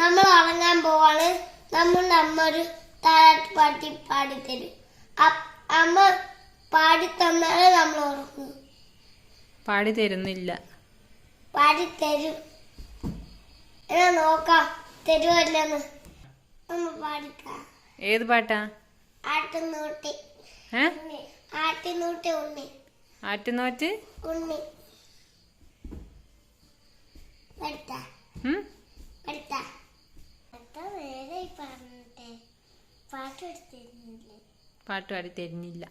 നമ്മൾ ഉറങ്ങാൻ പോവാണ്. നമ്മൾ അമ്മ ഒരു താരാട്ട് പാട്ടി പാടിത്തരും. അമ്മ പാടി തന്നാലേ നമ്മൾ ഉറങ്ങും. പാടി തരുന്നില്ല പാടി തരും എന്നാ നോക്കാം. തരുമല്ലെന്ന് അമ്മ പാടിക്കാം. ഏത് പാട്ടാ? ആട്ടുനൂട്ടി. ആട്ടിനൂട്ടി ഉണ്ണി. ആറ്റുനോറ്റ് ഉണ്ണി. പഠിത്ത പാട്ട് പാടി തരുന്നില്ല.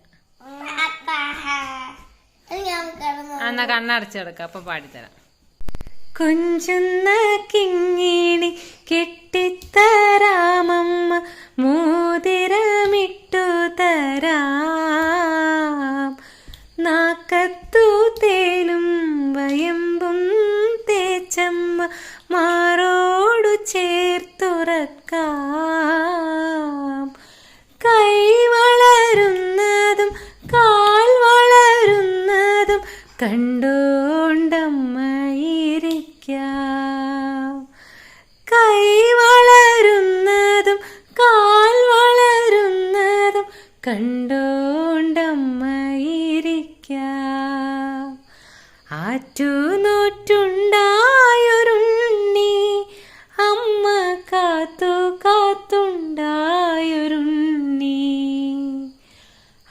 എന്നാ കണ്ണടച്ച് കിടക്ക അപ്പൊ പാടിത്തരാം. കൊഞ്ചുന്ന കിങ്ങിണി കെട്ടിത്തരാമമ്മ മോതിരമിട്ടു തരാം. നാക്കത്തു തേനും വയമ്പും തേച്ചമ്മ മാറോടു ചേർത്തുറക്കാം. കൈ വളരുന്നതും കാൽ വളരുന്നതും കണ്ടോണ്ടമ്മയിരിക്ക കൈ വളരുന്നതും കാൽ വളരുന്നതും കണ്ടോണ്ടമ്മയിരിക്കാം ആറ്റുനോറ്റുണ്ടായൊരുണ്ണി അമ്മ കാത്തു കാത്തുണ്ടായൊരുണ്ണി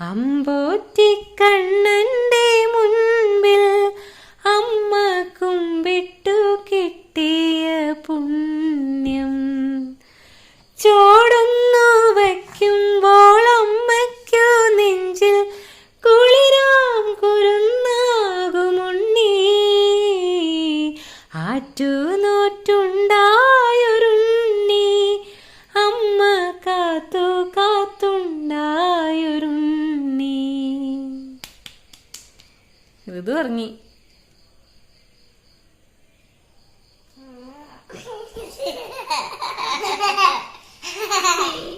അമ്പോറ്റിക്കണ്ണന്റെ മുൻപിൽ അമ്മ കുമ്പിട്ടു കിട്ടിയ പുണ്യം. ചോടുന്നു വയ്ക്കുമ്പോൾ അമ്മയ്ക്കു നെഞ്ചിൽ കുളിരാം കുരുന്നാകുമുണ്ണി. ആറ്റുനോറ്റുണ്ടായൊരുണ്ണി ഋതു ഇറങ്ങി ആ